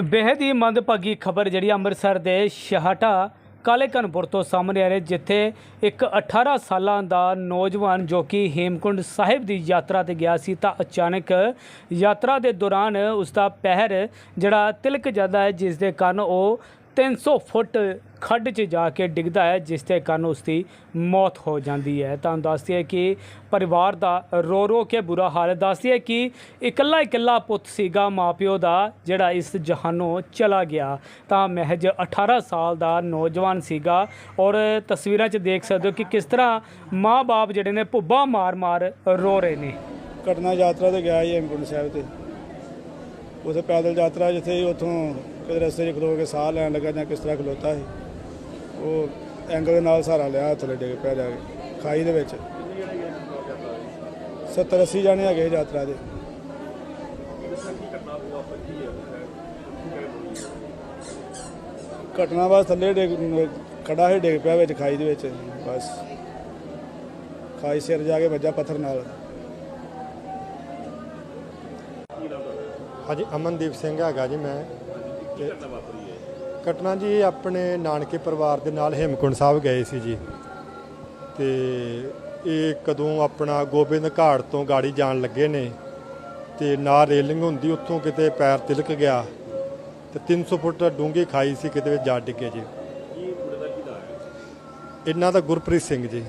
ਬੇहद ਹੀ ਮੰਦਭਾਗੀ ਖਬਰ ਜਿਹੜੀ ਅੰਮ੍ਰਿਤਸਰ ਦੇ ਸ਼ਹਾਟਾ ਕਾਲੇ ਕਨਪੁਰ ਤੋਂ ਸਾਹਮਣੇ ਆ ਰਹੀ ਜਿੱਥੇ ਇੱਕ 18 ਸਾਲਾਂ ਦਾ ਨੌਜਵਾਨ ਜੋ ਕਿ ਹੇਮਕੁੰਡ ਸਾਹਿਬ ਦੀ ਯਾਤਰਾ ਤੇ ਗਿਆ ਸੀ, ਤਾਂ ਅਚਾਨਕ ਯਾਤਰਾ ਦੇ ਦੌਰਾਨ ਉਸ ਦਾ ਪੈਰ ਜਿਹੜਾ ਤਿਲਕ ਜਾਂਦਾ ਹੈ, ਜਿਸ ਦੇ ਕਾਰਨ ਉਹ 300 ਫੁੱਟ ਖੱਡ 'ਚ ਜਾ ਕੇ ਡਿੱਗਦਾ ਹੈ, ਜਿਸ ਦੇ ਕਾਰਨ ਉਸ ਦੀ ਮੌਤ ਹੋ ਜਾਂਦੀ ਹੈ। ਤਾਂ ਦੱਸਦੀ ਹੈ ਕਿ ਪਰਿਵਾਰ ਦਾ ਰੋ ਰੋ ਕੇ ਬੁਰਾ ਹਾਲ ਹੈ। ਦੱਸਦੀ ਹੈ ਕਿ ਇਕੱਲਾ ਇਕੱਲਾ ਪੁੱਤ ਸੀਗਾ, ਮਾਪਿਓ ਦਾ, ਜਿਹੜਾ ਇਸ ਜਹਾਨੋਂ ਚਲਾ ਗਿਆ। ਤਾਂ ਮਹਿਜ 18 ਸਾਲ ਦਾ ਨੌਜਵਾਨ ਸੀਗਾ ਔਰ ਤਸਵੀਰਾਂ 'ਚ ਦੇਖ ਸਕਦੇ ਹੋ ਕਿ ਕਿਸ ਤਰ੍ਹਾਂ ਮਾਂ-ਬਾਪ ਜਿਹੜੇ ਨੇ ਭੁੱਬਾ ਮਾਰ-ਮਾਰ ਰੋ ਰਹੇ ਨੇ। ਘਟਨਾ ਯਾਤਰਾ ਤੇ ਗਿਆ ਜੀ ਹੇਮਕੁੰਟ ਸਾਹਿਬ ਤੇ। ਉਥੇ ਪੈਦਲ ਯਾਤਰਾ ਜਿੱਥੇ ਉਥੋਂ ਕਿਤੇ ਰਸਤੇ 'ਚ ਖਲੋ ਕੇ ਸਾਹ ਲੈਣ ਲੱਗਾ ਜਾਂ ਕਿਸ ਤਰ੍ਹਾਂ ਖਲੋਤਾ ਸੀ, ਉਹ ਐਂਗਲ ਦੇ ਨਾਲ ਸਹਾਰਾ ਲਿਆ ਥੱਲੇ ਡਿੱਗ ਪਿਆ ਜਾ ਕੇ, ਖਾਈ ਦੇ ਵਿੱਚ। 70 80 ਜਾਣੇ ਹੈਗੇ ਯਾਤਰਾ ਦੇ। ਘਟਨਾ ਬਸ ਥੱਲੇ ਡਿੱਗ ਖੜਾ ਹੀ ਡਿੱਗ ਪਿਆ ਵਿੱਚ ਖਾਈ ਦੇ ਵਿੱਚ, ਬਸ। ਖਾਈ ਸਿਰ ਜਾ ਕੇ ਵੱਜਾ ਪੱਥਰ ਨਾਲ। ਹਾਂਜੀ, ਅਮਨਦੀਪ ਸਿੰਘ ਹੈਗਾ ਜੀ ਮੈਂ। ਤੇ ਘਟਨਾ ਜੀ ਆਪਣੇ ਨਾਨਕੇ ਪਰਿਵਾਰ ਦੇ ਨਾਲ ਹੇਮਕੁੰਡ ਸਾਹਿਬ ਗਏ ਸੀ ਜੀ। ਤੇ ਇਹ ਕਦੋਂ ਆਪਣਾ ਗੋਬਿੰਦ ਘਾਟ ਤੋਂ ਗਾੜੀ ਜਾਣ ਲੱਗੇ ਨੇ। ਤੇ ਨਾ ਰੇਲਿੰਗ ਹੁੰਦੀ, ਉੱਥੋਂ ਕਿਤੇ ਪੈਰ ਤਿਲਕ ਗਿਆ। ਤੇ 300 ਫੁੱਟ ਡੂੰਘੀ ਖਾਈ ਸੀ, ਕਿਤੇ ਵਿੱਚ ਜਾ ਡਿੱਗੇ ਜੀ। ਇਹਨਾਂ ਦਾ ਗੁਰਪ੍ਰੀਤ ਸਿੰਘ ਜੀ।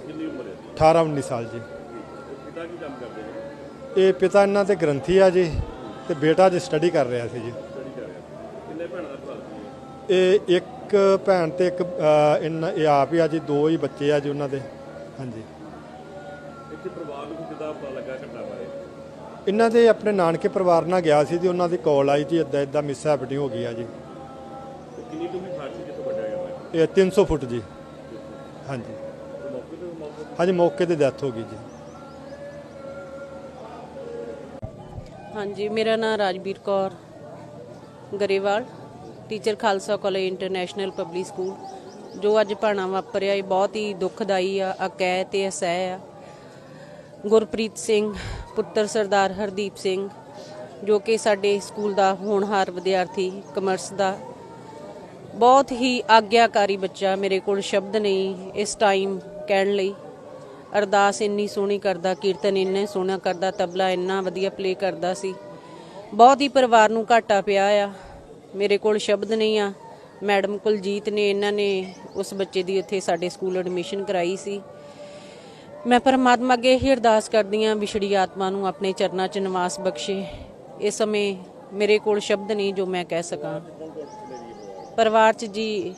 18 19 ਸਾਲ ਜੀ। ਇਹ ਪਿਤਾ ਇਹਨਾਂ ਦੇ ਗ੍ਰੰਥੀ ਆ ਜੀ। ਤੇ ਬੇਟਾ ਜੀ ਸਟੱਡੀ ਕਰ ਰਿਹਾ ਸੀ ਜੀ। ਇਹ ਇੱਕ ਭੈਣ ਤੇ ਇੱਕ ਇਹਨਾਂ ਇਹ ਆਪ ਹੀ ਆ ਜੀ ਦੋ ਹੀ ਬੱਚੇ ਆ ਜੀ ਉਹਨਾਂ ਦੇ। ਹਾਂਜੀ। ਇਹਨਾਂ ਦੇ ਆਪਣੇ ਨਾਨਕੇ ਪਰਿਵਾਰ ਨਾਲ ਗਿਆ ਸੀ ਤੇ ਉਹਨਾਂ ਦੀ ਕਾਲ ਆਈ ਜੀ ਇਦਾਂ ਇਦਾਂ ਮਿਸ ਹੈਪਨਿੰਗ ਹੋ ਗਈ ਆ ਜੀ। ਕਿੰਨੀ ਡੂੰਘੀ ਖਾਟ ਸੀ ਜਿੱਥੋਂ ਵੱਢਿਆ ਗਿਆ ਇਹ 300 ਫੁੱਟ ਜੀ। ਹਾਂਜੀ। ਹਾਂਜੀ ਮੌਕੇ ਤੇ ਡੈਥ ਹੋ ਗਈ ਜੀ। ਹਾਂਜੀ, ਮੇਰਾ ਨਾਮ Rajveer Kaur Grewal, teacher Khalsa college international public school. ਜੋ ਅੱਜ ਭਾਣਾ ਵਾਪਰਿਆ, ਇਹ ਬਹੁਤ ਹੀ ਦੁਖਦਾਈ ਆ ਅਕੈ ਤੇ ਅਸਹਿ ਆ। ਗੁਰਪ੍ਰੀਤ ਸਿੰਘ, ਪੁੱਤਰ ਸਰਦਾਰ ਹਰਦੀਪ ਸਿੰਘ, ਜੋ ਕਿ ਸਾਡੇ ਸਕੂਲ ਦਾ ਹੋਣਹਾਰ ਵਿਦਿਆਰਥੀ ਕਮਰਸ ਦਾ। ਬਹੁਤ ਹੀ ਆਗਿਆਕਾਰੀ ਬੱਚਾ ਮੇਰੇ ਕੋਲ ਸ਼ਬਦ ਨਹੀਂ ਇਸ ਟਾਈਮ ਕਹਿਣ ਲਈ। ਅਰਦਾਸ ਇੰਨੀ ਸੋਹਣੀ ਕਰਦਾ ਕੀਰਤਨ ਇੰਨੇ ਸੋਹਣਾ ਕਰਦਾ ਤਬਲਾ ਇੰਨਾ ਵਧੀਆ ਪਲੇ ਕਰਦਾ ਸੀ। ਬਹੁਤ ਹੀ ਪਰਿਵਾਰ ਨੂੰ ਘਾਟਾ ਪਿਆ ਆ। ਮੇਰੇ ਕੋਲ ਸ਼ਬਦ ਨਹੀਂ ਆ। ਮੈਡਮ ਕੁਲਜੀਤ ਨੇ ਇਹਨਾਂ ਨੇ ਉਸ ਬੱਚੇ ਦੀ ਉੱਥੇ ਸਾਡੇ ਸਕੂਲ ਐਡਮਿਸ਼ਨ ਕਰਾਈ ਸੀ। ਮੈਂ ਪਰਮਾਤਮਾ ਅੱਗੇ ਇਹ ਅਰਦਾਸ ਕਰਦੀ ਹਾਂ ਵਿਛੜੀ ਆਤਮਾ ਨੂੰ ਆਪਣੇ ਚਰਨਾਂ 'ਚ ਨਿਵਾਸ ਬਖਸ਼ੇ। ਇਸ ਸਮੇਂ ਮੇਰੇ ਕੋਲ ਸ਼ਬਦ ਨਹੀਂ ਜੋ ਮੈਂ ਕਹਿ ਸਕਾਂ। ਪਰਿਵਾਰ 'ਚ ਜੀ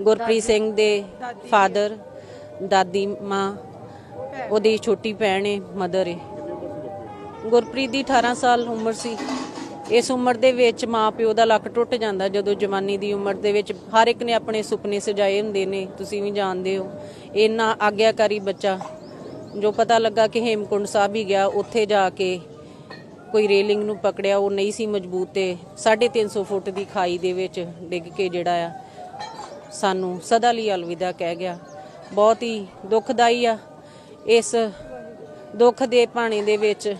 ਗੁਰਪ੍ਰੀਤ ਸਿੰਘ ਦੇ ਫਾਦਰ ਦਾਦੀ ਮਾਂ ਉਹਦੀ ਛੋਟੀ ਭੈਣ ਏ ਮਦਰ ਏ। ਗੁਰਪ੍ਰੀਤ ਦੀ 18 ਸਾਲ ਉਮਰ ਸੀ। ਇਸ ਉਮਰ ਦੇ ਵਿੱਚ ਮਾਂ ਪਿਓ ਦਾ ਲੱਕ ਟੁੱਟ ਜਾਂਦਾ ਜਦੋਂ ਜਵਾਨੀ ਦੀ ਉਮਰ ਦੇ ਵਿੱਚ ਹਰ ਇੱਕ ਨੇ ਆਪਣੇ ਸੁਪਨੇ ਸਜਾਏ ਹੁੰਦੇ ਨੇ, ਤੁਸੀਂ ਵੀ ਜਾਣਦੇ ਹੋ। ਇੰਨਾ ਆਗਿਆਕਾਰੀ ਬੱਚਾ, ਜੋ ਪਤਾ ਲੱਗਾ ਕਿ ਹੇਮਕੁੰਡ ਸਾਹਿਬ ਹੀ ਗਿਆ, ਉੱਥੇ ਜਾ ਕੇ ਕੋਈ ਰੇਲਿੰਗ ਨੂੰ ਪਕੜਿਆ, ਉਹ ਨਹੀਂ ਸੀ ਮਜ਼ਬੂਤ ਤੇ 350 ਫੁੱਟ ਦੀ ਖਾਈ ਦੇ ਵਿੱਚ ਡਿੱਗ ਕੇ ਜਿਹੜਾ ਆ, ਸਾਨੂੰ ਸਦਾ ਲਈ ਅਲਵਿਦਾ ਕਹਿ ਗਿਆ। ਬਹੁਤ ਹੀ ਦੁਖਦਾਈ ਆ। ਇਸ ਦੁੱਖ ਦੇ ਪਾਣੀ ਦੇ ਵਿੱਚ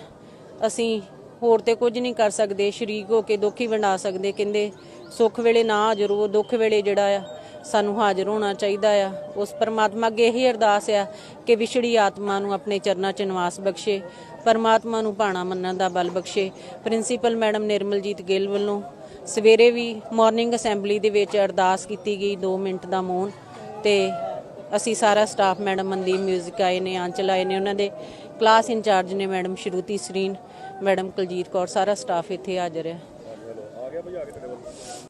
ਅਸੀਂ ਹੋਰ ਤੇ ਕੁਝ ਨਹੀਂ ਕਰ ਸਕਦੇ, ਸ਼ਰੀਕ ਹੋ ਕੇ ਦੁੱਖ ਹੀ ਵੰਡਾ ਸਕਦੇ, ਕਹਿੰਦੇ ਸੁੱਖ ਵੇਲੇ ਨਾ ਹਾਜ਼ਰ ਹੋ ਦੁੱਖ ਵੇਲੇ ਜਿਹੜਾ ਆ ਸਾਨੂੰ ਹਾਜ਼ਰ ਹੋਣਾ ਚਾਹੀਦਾ ਆ। ਉਸ ਪਰਮਾਤਮਾ ਅੱਗੇ ਇਹੀ ਅਰਦਾਸ ਆ ਕਿ ਵਿਛੜੀ ਆਤਮਾ ਨੂੰ ਆਪਣੇ ਚਰਨਾਂ 'ਚ ਨਿਵਾਸ ਬਖਸ਼ੇ, ਪਰਮਾਤਮਾ ਨੂੰ ਭਾਣਾ ਮੰਨਣ ਦਾ ਬਲ ਬਖਸ਼ੇ। ਪ੍ਰਿੰਸੀਪਲ ਮੈਡਮ ਨਿਰਮਲਜੀਤ ਗਿੱਲ ਵੱਲੋਂ ਸਵੇਰੇ ਵੀ ਮਾਰਨਿੰਗ ਅਸੈਂਬਲੀ ਦੇ ਵਿੱਚ ਅਰਦਾਸ ਕੀਤੀ ਗਈ 2 ਮਿੰਟ ਦਾ ਮੌਨ ਤੇ ਅਸੀਂ ਸਾਰਾ ਸਟਾਫ ਮੈਡਮ ਮਨਦੀਪ ਮਿਊਜ਼ਿਕ ਆਏ ਨੇ ਆਂਚਲ ਆਏ ਨੇ, ਉਹਨਾਂ ਦੇ ਕਲਾਸ ਇੰਚਾਰਜ ਨੇ ਮੈਡਮ ਸ਼ਰੂਤੀ ਸਰੀਨ ਮੈਡਮ ਕੁਲਜੀਤ ਕੌਰ, ਸਾਰਾ ਸਟਾਫ ਇੱਥੇ ਹਾਜ਼ਰ ਹੈ।